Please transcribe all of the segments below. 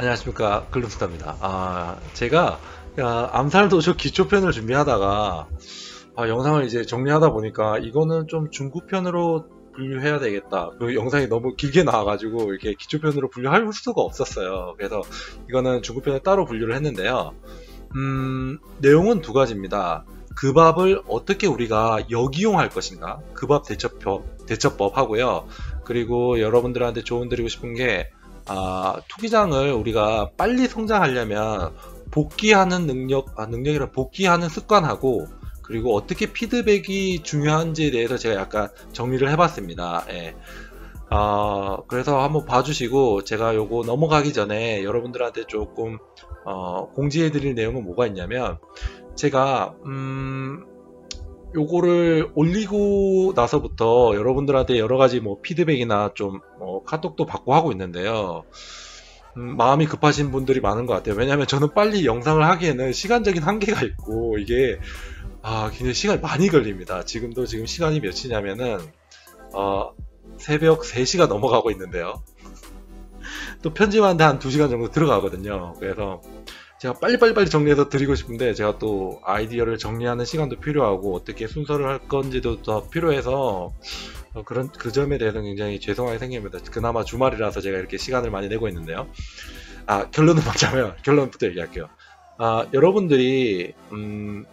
안녕하십니까 글룸스타입니다. 아 제가 야, 암살 도쇼 기초편을 준비하다가 아, 영상을 이제 정리하다 보니까 이거는 좀 중급편으로 분류해야 되겠다. 그 영상이 너무 길게 나와가지고 이렇게 기초편으로 분류할 수가 없었어요. 그래서 이거는 중급편을 따로 분류를 했는데요. 음, 내용은 두 가지입니다. 그 밥을 어떻게 우리가 역이용할 것인가? 그 밥 대처법, 대처법 하고요. 그리고 여러분들한테 조언 드리고 싶은 게, 아, 투기장을 우리가 빨리 성장하려면 복귀하는 능력, 아, 능력이라 복귀하는 습관하고, 그리고 어떻게 피드백이 중요한지에 대해서 제가 약간 정리를 해봤습니다. 예. 어, 그래서 한번 봐주시고 제가 요거 넘어가기 전에 여러분들한테 조금 어, 공지해드릴 내용은 뭐가 있냐면 제가 음, 요거를 올리고 나서부터 여러분들한테 여러 가지 뭐 피드백이나 좀 뭐 카톡도 받고 하고 있는데요. 음, 마음이 급하신 분들이 많은 것 같아요. 왜냐하면 저는 빨리 영상을 하기에는 시간적인 한계가 있고 이게 아 굉장히 시간이 많이 걸립니다. 지금도 지금 시간이 몇이냐면은 어, 새벽 3시가 넘어가고 있는데요. 또 편집하는데 한 2시간 정도 들어가거든요. 그래서 제가 빨리빨리빨리 정리해서 드리고 싶은데 제가 또 아이디어를 정리하는 시간도 필요하고 어떻게 순서를 할 건지도 더 필요해서 어, 그런 그 점에 대해서는 굉장히 죄송하게 생깁니다. 그나마 주말이라서 제가 이렇게 시간을 많이 내고 있는데요. 아 결론은 뭐냐면 결론부터 얘기할게요. 아 여러분들이 음,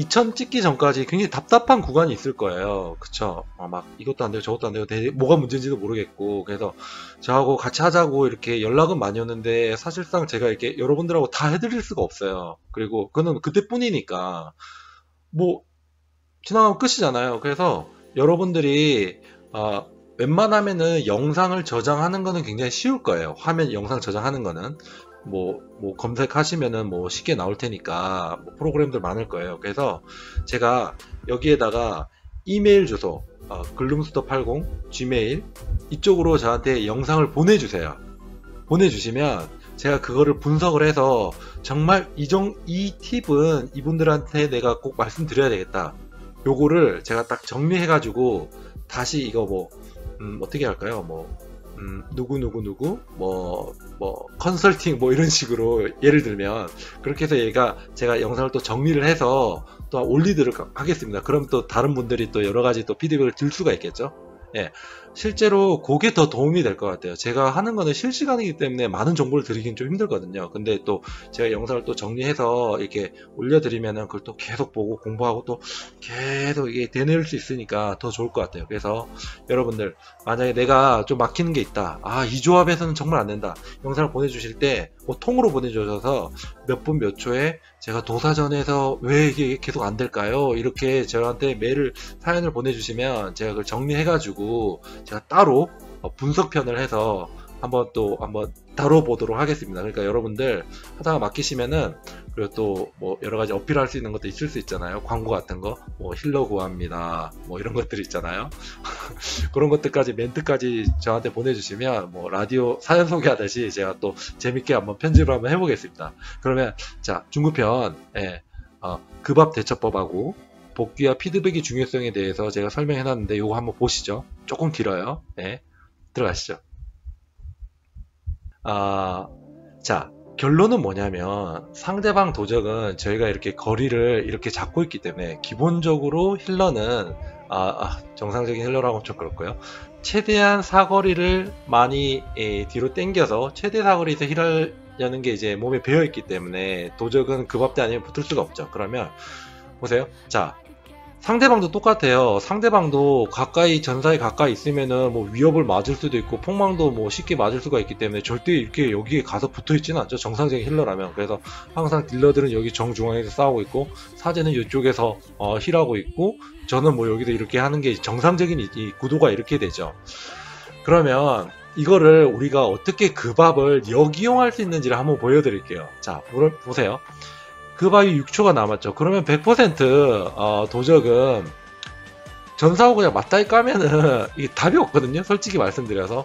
2000 찍기 전까지 굉장히 답답한 구간이 있을 거예요. 그쵸? 어, 막 이것도 안 되고 저것도 안 되고 대, 뭐가 문제인지도 모르겠고 그래서 저하고 같이 하자고 이렇게 연락은 많이 오는데 사실상 제가 이렇게 여러분들하고 다 해드릴 수가 없어요. 그리고 그는 그때뿐이니까 뭐 지나가면 끝이잖아요. 그래서 여러분들이 어, 웬만하면은 영상을 저장하는 거는 굉장히 쉬울 거예요. 화면 영상 저장하는 거는. 뭐, 뭐 검색하시면은 뭐 쉽게 나올 테니까 뭐 프로그램들 많을 거예요. 그래서 제가 여기에다가 이메일 주소, 어, 글룸스터80 gmail 이쪽으로 저한테 영상을 보내주세요. 보내주시면 제가 그거를 분석을 해서 정말 이정 이 팁은 이분들한테 내가 꼭 말씀드려야 되겠다. 요거를 제가 딱 정리해가지고 다시 이거 뭐 음, 어떻게 할까요? 뭐 음, 누구 누구 누구 뭐뭐 컨설팅 뭐 이런 식으로 예를 들면 그렇게 해서 얘가 제가 영상을 또 정리를 해서 또 올리도록 하겠습니다. 그럼 또 다른 분들이 또 여러 가지 또 피드백을 들 수가 있겠죠. 예. 실제로 그게 더 도움이 될 것 같아요. 제가 하는 거는 실시간이기 때문에 많은 정보를 드리긴 좀 힘들거든요. 근데 또 제가 영상을 또 정리해서 이렇게 올려드리면은 그걸 또 계속 보고 공부하고 또 계속 이게 되뇌일 수 있으니까 더 좋을 것 같아요. 그래서 여러분들 만약에 내가 좀 막히는 게 있다. 아, 이 조합에서는 정말 안 된다. 영상을 보내주실 때 뭐 통으로 보내주셔서 몇 분 몇 초에 제가 도사전에서 왜 이게 계속 안 될까요? 이렇게 저한테 메일을 사연을 보내주시면 제가 그걸 정리해가지고 제가 따로 어, 분석편을 해서 한번 또 한번 다뤄보도록 하겠습니다. 그러니까 여러분들 하다가 맡기시면은 그리고 또 뭐 여러 가지 어필할 수 있는 것도 있을 수 있잖아요. 광고 같은 거, 뭐 힐러 구합니다. 뭐 이런 것들 있잖아요. 그런 것들까지 멘트까지 저한테 보내주시면 뭐 라디오 사연 소개하듯이 제가 또 재밌게 한번 편집을 한번 해보겠습니다. 그러면 자 중급편 예, 어, 급압 대처법하고 복귀와 피드백의 중요성에 대해서 제가 설명해 놨는데 이거 한번 보시죠. 조금 길어요. 네, 들어가시죠. 아, 자, 결론은 뭐냐면 상대방 도적은 저희가 이렇게 거리를 이렇게 잡고 있기 때문에 기본적으로 힐러는 아, 아, 정상적인 힐러라고 좀 그렇고요. 최대한 사거리를 많이 에, 뒤로 당겨서 최대 사거리에서 힐하려는 게 이제 몸에 배어 있기 때문에 도적은 그 밥대 아니면 붙을 수가 없죠. 그러면 보세요. 자, 상대방도 똑같아요. 상대방도 가까이 전사에 가까이 있으면은 뭐 위협을 맞을 수도 있고 폭망도 뭐 쉽게 맞을 수가 있기 때문에 절대 이렇게 여기에 가서 붙어 있지는 않죠. 정상적인 힐러라면. 그래서 항상 딜러들은 여기 정중앙에서 싸우고 있고 사제는 이쪽에서 어, 힐하고 있고 저는 뭐 여기서 이렇게 하는 게 정상적인 이, 이 구도가 이렇게 되죠. 그러면 이거를 우리가 어떻게 그 밥을 역이용할 수 있는지를 한번 보여드릴게요. 자, 보세요. 그 바위 6초가 남았죠. 그러면 100% 어, 도적은 전사하고 그냥 맞다이 까면은 이게 답이 없거든요. 솔직히 말씀드려서.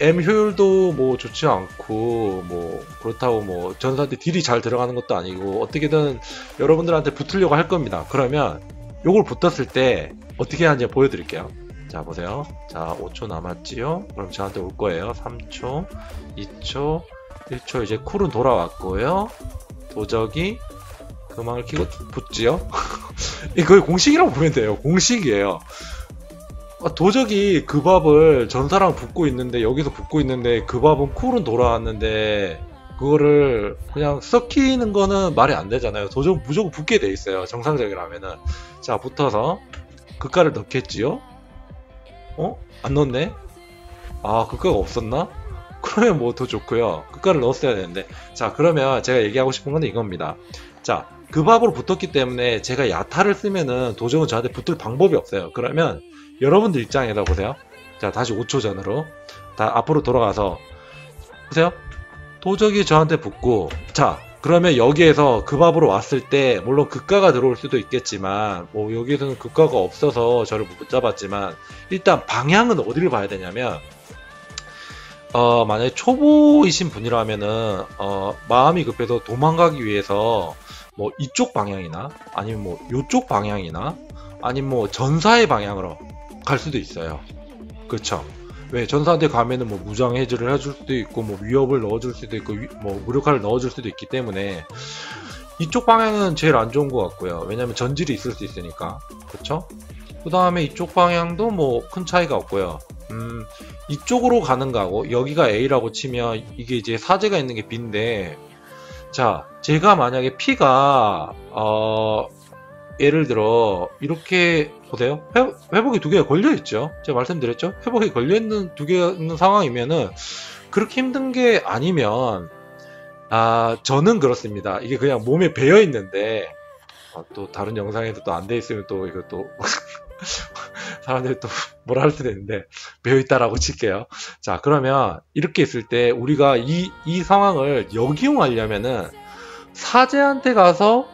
M 효율도 뭐 좋지 않고 뭐 그렇다고 뭐 전사한테 딜이 잘 들어가는 것도 아니고 어떻게든 여러분들한테 붙으려고 할 겁니다. 그러면 요걸 붙었을 때 어떻게 하는지 보여드릴게요. 자 보세요. 자 5초 남았지요. 그럼 저한테 올 거예요. 3초, 2초, 1초 이제 쿨은 돌아왔고요. 도적이 금방을 키고 붙지요. 이거 공식이라고 보면 돼요. 공식이에요. 아, 도적이 그 밥을 전사랑 붙고 있는데 여기서 붙고 있는데 그 밥은 쿨은 돌아왔는데 그거를 그냥 썩히는 거는 말이 안 되잖아요. 도적 무조건 붙게 돼 있어요. 정상적이라면은 자 붙어서 극가를 넣겠지요. 어? 안 넣었네? 아 극가가 없었나? 그러면 뭐 더 좋고요. 극가를 넣었어야 되는데 자 그러면 제가 얘기하고 싶은 건 이겁니다. 자 그 밥으로 붙었기 때문에 제가 야타를 쓰면은 도적은 저한테 붙을 방법이 없어요. 그러면 여러분들 입장에서 보세요. 자, 다시 5초 전으로. 다 앞으로 돌아가서. 보세요. 도적이 저한테 붙고, 자, 그러면 여기에서 그 밥으로 왔을 때, 물론 극가가 들어올 수도 있겠지만, 뭐 여기에서는 극가가 없어서 저를 못 잡았지만, 일단 방향은 어디를 봐야 되냐면, 어, 만약에 초보이신 분이라면은, 어, 마음이 급해서 도망가기 위해서, 뭐 이쪽 방향이나, 아니면 뭐 이쪽 방향이나, 아니면 뭐 전사의 방향으로 갈 수도 있어요. 그쵸? 왜 전사한테 가면은 뭐 무장 해제를 해줄 수도 있고 뭐 위협을 넣어줄 수도 있고 위, 뭐 무력화를 넣어줄 수도 있기 때문에 이쪽 방향은 제일 안 좋은 것 같고요. 왜냐면 전질이 있을 수 있으니까. 그쵸? 그 다음에 이쪽 방향도 뭐 큰 차이가 없고요. 음, 이쪽으로 가는 거하고 여기가 A라고 치면 이게 이제 사제가 있는 게 B인데 자, 제가 만약에 P가 어 예를 들어 이렇게 보세요. 회, 복이두 개가 걸려 있죠. 제가 말씀드렸죠. 회복이 걸려 있는 두개 있는 상황이면은 그렇게 힘든 게 아니면 아 저는 그렇습니다. 이게 그냥 몸에 배어 있는데 아, 또 다른 영상에도 또 안 돼 있으면 또또 사람들이 또 뭐라 할 수도 있는데 배어 있다라고 칠게요. 자 그러면 이렇게 있을 때 우리가 이 이 상황을 역이용하려면은 사제한테 가서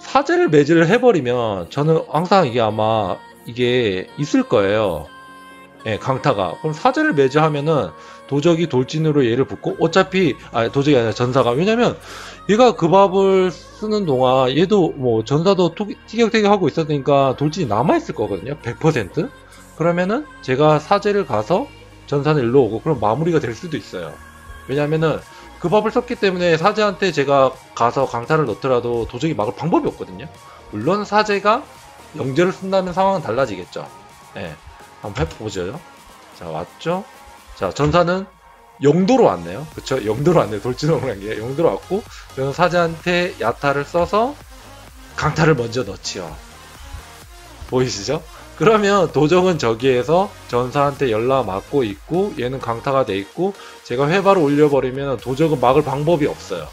사제를 매질을 해버리면 저는 항상 이게 아마 이게 있을 거예요. 예, 강타가. 그럼 사제를 매질하면은 도적이 돌진으로 얘를 붙고 어차피 아 도적이 아니라 전사가 왜냐면 얘가 그 밥을 쓰는 동안 얘도 뭐 전사도 티격태격 하고 있었으니까 돌진이 남아 있을 거거든요. 100%. 그러면은 제가 사제를 가서 전사는 일로 오고 그럼 마무리가 될 수도 있어요. 왜냐면은 그 법을 썼기 때문에 사제한테 제가 가서 강타를 넣더라도 도저히 막을 방법이 없거든요. 물론 사제가 영재를 쓴다면 상황은 달라지겠죠. 네, 한번 해보죠. 자, 왔죠? 자, 전사는 영도로 왔네요. 그쵸? 영도로 왔네요. 돌진으로 간 게. 영도로 왔고, 저는 사제한테 야타를 써서 강타를 먼저 넣지요. 보이시죠? 그러면 도적은 저기에서 전사한테 연락 맞고 있고 얘는 강타가 돼 있고 제가 회바를 올려버리면 도적은 막을 방법이 없어요.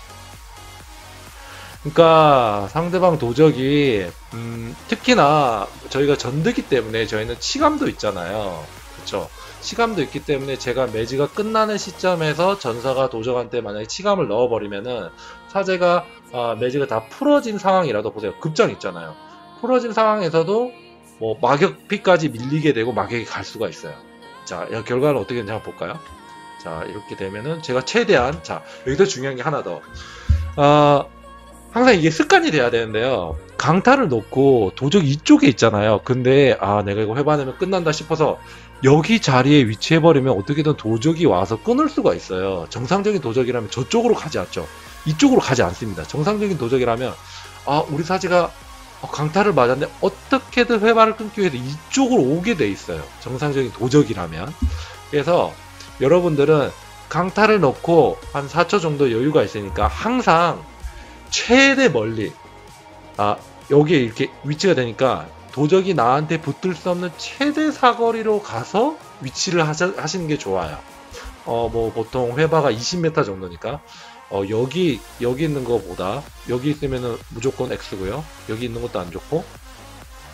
그러니까 상대방 도적이 음, 특히나 저희가 전드기 때문에 저희는 치감도 있잖아요. 그렇죠? 치감도 있기 때문에 제가 매지가 끝나는 시점에서 전사가 도적한테 만약에 치감을 넣어버리면은 사제가 아, 매지가 다 풀어진 상황이라도 보세요. 급장 있잖아요. 풀어진 상황에서도 뭐 마격피까지 밀리게 되고 마격이 갈 수가 있어요. 자, 결과는 어떻게 되는지 한번 볼까요? 자, 이렇게 되면은 제가 최대한 자, 여기서 중요한 게 하나 더. 아, 항상 이게 습관이 돼야 되는데요. 강타를 놓고 도적 이쪽에 있잖아요. 근데 아, 내가 이거 해봐내면 끝난다 싶어서 여기 자리에 위치해버리면 어떻게든 도적이 와서 끊을 수가 있어요. 정상적인 도적이라면 저쪽으로 가지 않죠. 이쪽으로 가지 않습니다. 정상적인 도적이라면 아, 우리 사지가 어, 강타를 맞았는데 어떻게든 회발을 끊기 위해서 이쪽으로 오게 돼 있어요. 정상적인 도적이라면. 그래서 여러분들은 강타를 넣고 한 4초 정도 여유가 있으니까 항상 최대 멀리 아 여기에 이렇게 위치가 되니까 도적이 나한테 붙을 수 없는 최대 사거리로 가서 위치를 하자, 하시는 게 좋아요. 어 뭐 보통 회바가 20m 정도니까 어, 여기 여기 있는 것보다 여기 있으면은 무조건 X고요. 여기 있는 것도 안 좋고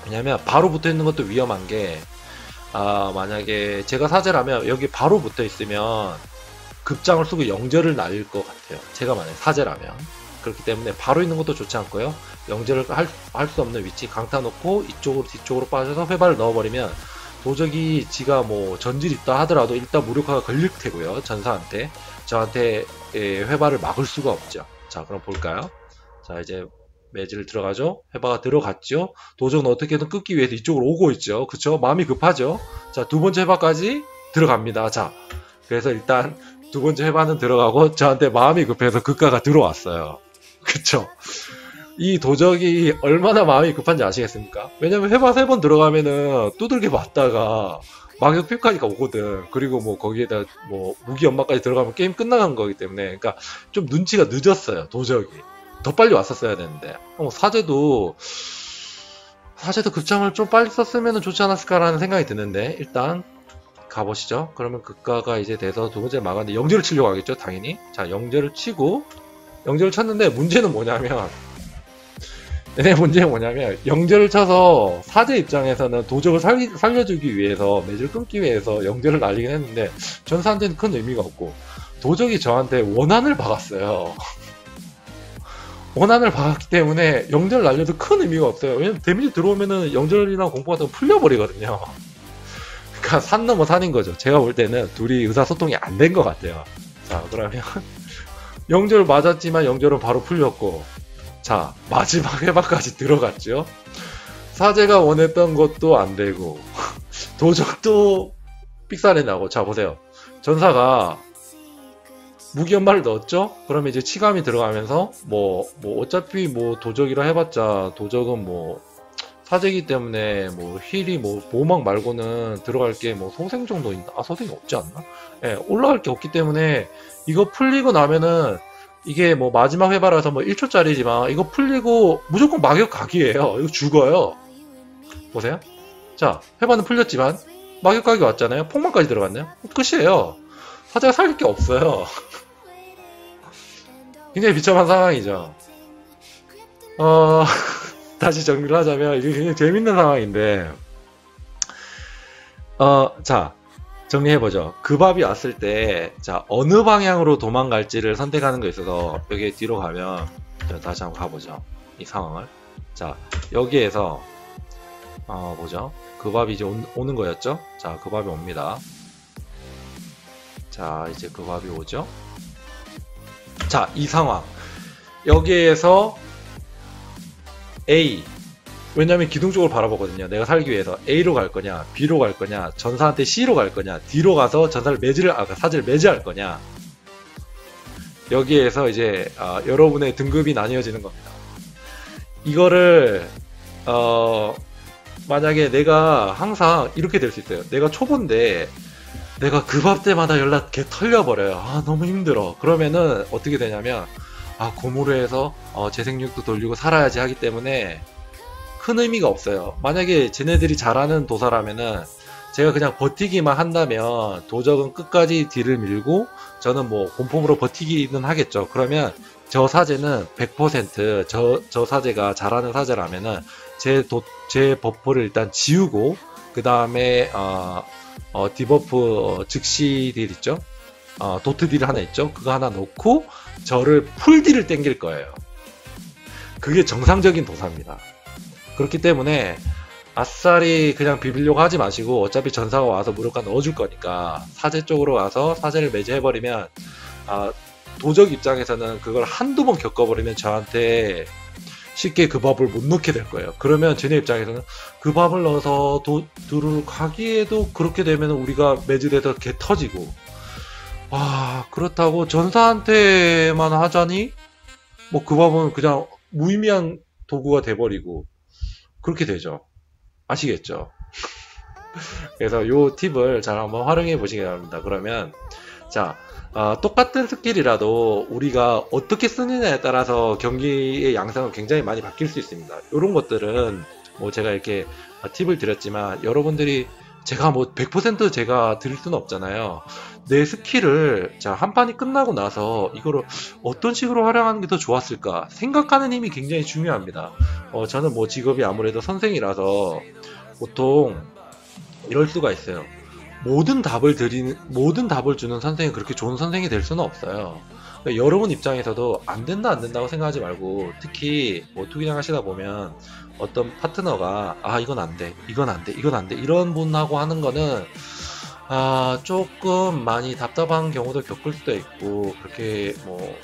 왜냐면 바로 붙어 있는 것도 위험한 게 아, 만약에 제가 사제라면 여기 바로 붙어 있으면 급장을 쓰고 영절을 날릴 것 같아요. 제가 만약에 사제라면 그렇기 때문에 바로 있는 것도 좋지 않고요. 영절을 할수 없는 위치 강타 놓고 이쪽으로 뒤쪽으로 빠져서 회발을 넣어버리면 도적이 지가 뭐 전질 있다 하더라도 일단 무력화가 걸릴 테고요. 전사한테 저한테 예, 회바를 막을 수가 없죠. 자, 그럼 볼까요? 자, 이제 매질 들어가죠. 회바가 들어갔죠. 도적은 어떻게든 끊기 위해서 이쪽으로 오고 있죠. 그쵸? 마음이 급하죠. 자, 두 번째 회바까지 들어갑니다. 자, 그래서 일단 두 번째 회반은 들어가고 저한테 마음이 급해서 극가가 들어왔어요. 그쵸? 이 도적이 얼마나 마음이 급한지 아시겠습니까? 왜냐면 회반 세번 들어가면은 두들겨 맞다가 막역 필까지가 오거든. 그리고 뭐 거기에다 뭐 무기 연마까지 들어가면 게임 끝나간 거기 때문에 그러니까 좀 눈치가 늦었어요. 도적이. 더 빨리 왔었어야 되는데. 어, 사제도 사제도 급장을 좀 빨리 썼으면 좋지 않았을까라는 생각이 드는데 일단 가보시죠. 그러면 극가가 이제 돼서 두 번째 막았는데 영재를 치려고 하겠죠, 당연히. 자, 영재를 치고 영재를 쳤는데 문제는 뭐냐면 내 문제는 뭐냐면 영재를 쳐서 사제 입장에서는 도적을 살, 살려 주기 위해서 매질 끊기 위해서 영재를 날리긴 했는데 전사한테는 큰 의미가 없고 도적이 저한테 원한을 박았어요. 원한을 박았기 때문에 영절 날려도 큰 의미가 없어요. 왜냐면 데미지 들어오면은 영절이나 공포 같은 거 풀려버리거든요. 그러니까 산 넘어 산인 거죠. 제가 볼 때는 둘이 의사소통이 안 된 것 같아요. 자, 그러면 영절 맞았지만 영절은 바로 풀렸고 자, 마지막 회박까지 들어갔죠. 사제가 원했던 것도 안 되고 도적도 삑살이 나고 자 보세요. 전사가 무기 연마를 넣었죠? 그러면 이제 치감이 들어가면서 뭐, 뭐 어차피 뭐 도적이라 해봤자 도적은 뭐 사제기 때문에 뭐 힐이 뭐 보호막 말고는 들어갈 게 뭐 소생 정도 있나? 아 소생이 없지 않나? 예, 올라갈 게 없기 때문에 이거 풀리고 나면은 이게 뭐 마지막 회바라서 뭐 1초짜리지만 이거 풀리고 무조건 막역 각이에요. 이거 죽어요. 보세요. 자, 회바는 풀렸지만 막역 각이 왔잖아요. 폭망까지 들어갔네요. 끝이에요. 사제가 살릴 게 없어요. 굉장히 비참한 상황이죠. 어, 다시 정리를 하자면 이게 굉장히 재밌는 상황인데, 어, 자, 정리해보죠. 그 밥이 왔을 때, 자, 어느 방향으로 도망갈지를 선택하는 거 있어서, 여기 뒤로 가면, 자, 다시 한번 가보죠. 이 상황을. 자, 여기에서, 어, 뭐죠? 그 밥이 이제 오, 는 거였죠? 자, 그 밥이 옵니다. 자, 이제 그 밥이 오죠? 자, 이 상황. 여기에서 A. 왜냐면 기둥 쪽을 바라보거든요. 내가 살기 위해서 A로 갈 거냐, B로 갈 거냐, 전사한테 C로 갈 거냐, D로 가서 전사를 매지를, 아, 사지를 매지할 거냐. 여기에서 이제, 어, 여러분의 등급이 나뉘어지는 겁니다. 이거를, 어, 만약에 내가 항상 이렇게 될 수 있어요. 내가 초보인데, 내가 그 밥 때마다 연락 개 털려버려요. 아, 너무 힘들어. 그러면은 어떻게 되냐면, 아, 고무로해서 어, 재생력도 돌리고 살아야지 하기 때문에 큰 의미가 없어요. 만약에 쟤네들이 잘하는 도사라면은 제가 그냥 버티기만 한다면 도적은 끝까지 뒤를 밀고 저는 뭐 공폼으로 버티기는 하겠죠. 그러면 저 사제는 100%저 저 사제가 잘하는 사제라면은 제 도, 제 버프를 일단 지우고 그 다음에 어, 어, 디버프 어, 즉시 딜 있죠? 어, 도트 딜 하나 있죠? 그거 하나 놓고 저를 풀 딜을 땡길 거예요. 그게 정상적인 도사입니다. 그렇기 때문에 아싸리 그냥 비빌려고 하지 마시고 어차피 전사가 와서 무력화 넣어줄 거니까 사제 쪽으로 와서 사제를 매제해버리면 아, 도적 입장에서는 그걸 한두 번 겪어버리면 저한테 쉽게 그 밥을 못 넣게 될 거예요. 그러면 쟤네 입장에서는 그 밥을 넣어서 도, 들을 가기에도 그렇게 되면 우리가 매질해서 개 터지고 아 그렇다고 전사한테만 하자니 뭐 그 밥은 그냥 무의미한 도구가 돼버리고 그렇게 되죠. 아시겠죠? 그래서 요 팁을 잘 한번 활용해 보시기 바랍니다. 그러면 자 어, 똑같은 스킬이라도 우리가 어떻게 쓰느냐에 따라서 경기의 양상은 굉장히 많이 바뀔 수 있습니다. 이런 것들은 뭐 제가 이렇게 팁을 드렸지만 여러분들이 제가 뭐 100% 제가 드릴 수는 없잖아요. 내 스킬을 자, 한 판이 끝나고 나서 이거를 어떤 식으로 활용하는 게 더 좋았을까 생각하는 힘이 굉장히 중요합니다. 어, 저는 뭐 직업이 아무래도 선생이라서 보통 이럴 수가 있어요. 모든 답을 드리는 모든 답을 주는 선생이 그렇게 좋은 선생이 될 수는 없어요. 그러니까 여러분 입장에서도 안 된다 안 된다고 생각하지 말고 특히 뭐 투기장 하시다 보면 어떤 파트너가 아 이건 안 돼, 이건 안 돼, 이건 안 돼 이런 분하고 하는 거는 아 조금 많이 답답한 경우도 겪을 수도 있고 그렇게 뭐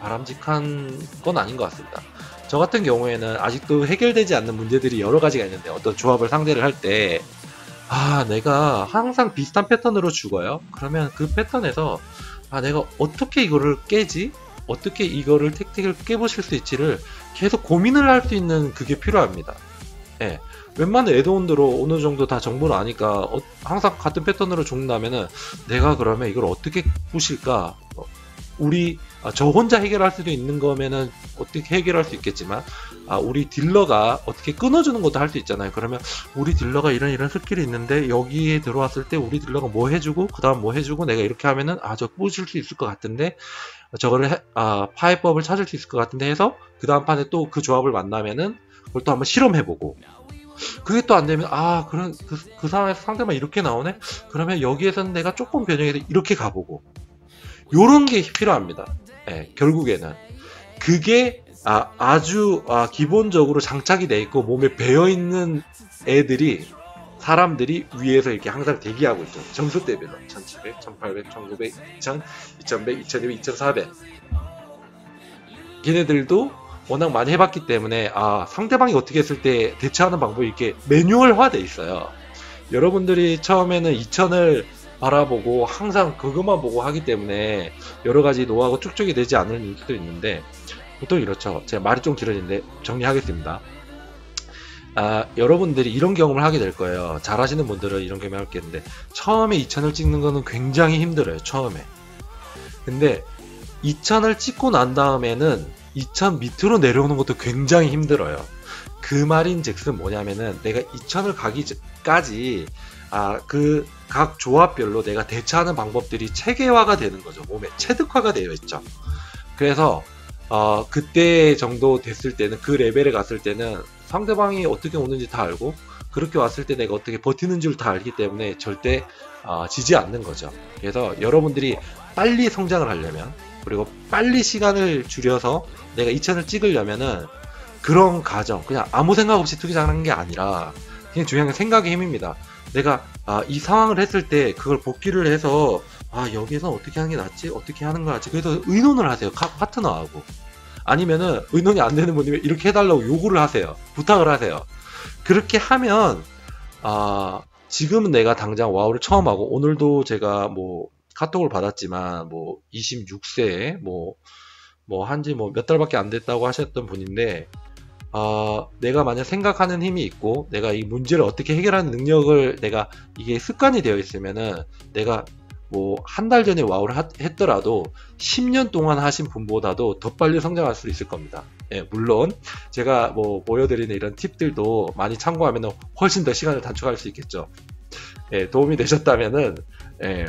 바람직한 건 아닌 것 같습니다. 저 같은 경우에는 아직도 해결되지 않는 문제들이 여러 가지가 있는데 어떤 조합을 상대를 할때 아, 내가 항상 비슷한 패턴으로 죽어요? 그러면 그 패턴에서 아 내가 어떻게 이거를 깨지? 어떻게 이거를 택틱을 깨보실 수 있지를 계속 고민을 할 수 있는 그게 필요합니다. 예. 웬만한 애드온들로 어느 정도 다 정보를 아니까 어, 항상 같은 패턴으로 죽는다면은 내가 그러면 이걸 어떻게 부실까? 어, 우리 아, 저 혼자 해결할 수도 있는 거면은 어떻게 해결할 수 있겠지만 아, 우리 딜러가 어떻게 끊어주는 것도 할 수 있잖아요. 그러면 우리 딜러가 이런 이런 스킬이 있는데 여기에 들어왔을 때 우리 딜러가 뭐 해주고 그 다음 뭐 해주고 내가 이렇게 하면은 아 저 부실 수 있을 것 같은데 저거를 해, 아, 파해법을 찾을 수 있을 것 같은데 해서 그 다음 판에 또 그 조합을 만나면은 그걸 또 한번 실험해보고. 그게 또 안 되면 아 그런 그, 그 상황에서 상대만 이렇게 나오네? 그러면 여기에서는 내가 조금 변형해서 이렇게 가보고. 요런 게 필요합니다. 예, 결국에는. 그게 아, 아주 아, 기본적으로 장착이 돼 있고 몸에 배어 있는 애들이 사람들이 위에서 이렇게 항상 대기하고 있죠. 점수 대별로 1700, 1800, 1900, 2000, 2100, 2200, 2400. 걔네들도 워낙 많이 해봤기 때문에 아 상대방이 어떻게 했을 때 대처하는 방법이 이렇게 매뉴얼화돼 있어요. 여러분들이 처음에는 2000을 바라보고 항상 그것만 보고 하기 때문에 여러 가지 노하우가 축적이 되지 않을 수도 있는데 보통 이렇죠. 제가 말이 좀 길어지는데 정리하겠습니다. 아, 여러분들이 이런 경험을 하게 될 거예요. 잘 하시는 분들은 이런 경험을 할겠는데 처음에 2000을 찍는 거는 굉장히 힘들어요. 처음에. 근데 2000을 찍고 난 다음에는 2000 밑으로 내려오는 것도 굉장히 힘들어요. 그 말인 즉슨 뭐냐면은 내가 2000을 가기까지 아, 그 각 조합별로 내가 대처하는 방법들이 체계화가 되는 거죠. 몸에 체득화가 되어 있죠. 그래서 어, 그때 정도 됐을 때는 그 레벨에 갔을 때는 상대방이 어떻게 오는지 다 알고 그렇게 왔을 때 내가 어떻게 버티는 줄 다 알기 때문에 절대 어, 지지 않는 거죠. 그래서 여러분들이 빨리 성장을 하려면 그리고 빨리 시간을 줄여서 내가 2000을 찍으려면은 그런 과정 그냥 아무 생각 없이 투기장하는 게 아니라 그냥 중요한 게 생각의 힘입니다. 내가 아, 이 상황을 했을 때 그걸 복귀를 해서 아 여기서 어떻게 하는 게 낫지? 어떻게 하는 거 낫지? 그래서 의논을 하세요. 카, 파트너하고. 아니면은 의논이 안 되는 분이면 이렇게 해달라고 요구를 하세요. 부탁을 하세요. 그렇게 하면 아 지금은 내가 당장 와우를 처음 하고 오늘도 제가 뭐 카톡을 받았지만 뭐 26세에 뭐 뭐 한지 뭐 몇 달밖에 안 됐다고 하셨던 분인데 어, 내가 만약 생각하는 힘이 있고 내가 이 문제를 어떻게 해결하는 능력을 내가 이게 습관이 되어 있으면은 내가 뭐 한 달 전에 와우를 하, 했더라도 10년 동안 하신 분보다도 더 빨리 성장할 수 있을 겁니다. 예, 물론 제가 뭐 보여드리는 이런 팁들도 많이 참고하면 훨씬 더 시간을 단축할 수 있겠죠. 예, 도움이 되셨다면은 예,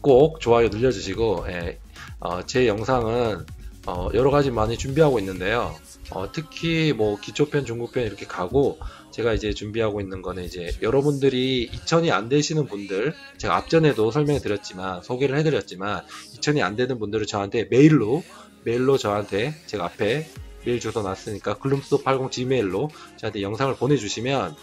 꼭 좋아요 눌러주시고 예, 어, 제 영상은 어, 여러 가지 많이 준비하고 있는데요. 어, 특히 뭐 기초편, 중급편 이렇게 가고 제가 이제 준비하고 있는 거는 이제 여러분들이 2000이 안 되시는 분들 제가 앞전에도 설명해 드렸지만 소개를 해 드렸지만 2000이 안 되는 분들은 저한테 메일로 메일로 저한테 제가 앞에 메일 주소 놨으니까 글룸스도80 gmail로 저한테 영상을 보내주시면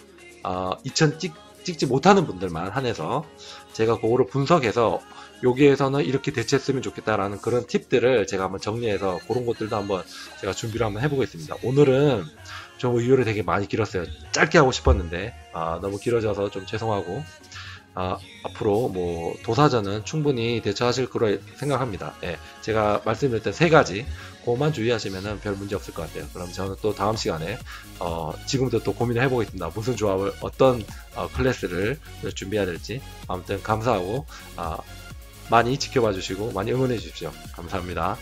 어, 2000 찍, 찍지 못하는 분들만 한해서 제가 그거를 분석해서 여기에서는 이렇게 대처했으면 좋겠다라는 그런 팁들을 제가 한번 정리해서 그런 것들도 한번 제가 준비를 한번 해보겠습니다. 오늘은 좀 의외로 되게 많이 길었어요. 짧게 하고 싶었는데 아, 너무 길어져서 좀 죄송하고 아, 앞으로 뭐 도사전은 충분히 대처하실 거로 생각합니다. 예, 제가 말씀드렸던 세 가지 그것만 주의하시면 별 문제 없을 것 같아요. 그럼 저는 또 다음 시간에 어, 지금부터 또 고민을 해보겠습니다. 무슨 조합을 어떤 어, 클래스를 준비해야 될지 아무튼 감사하고 아, 많이 지켜봐 주시고 많이 응원해 주십시오. 감사합니다.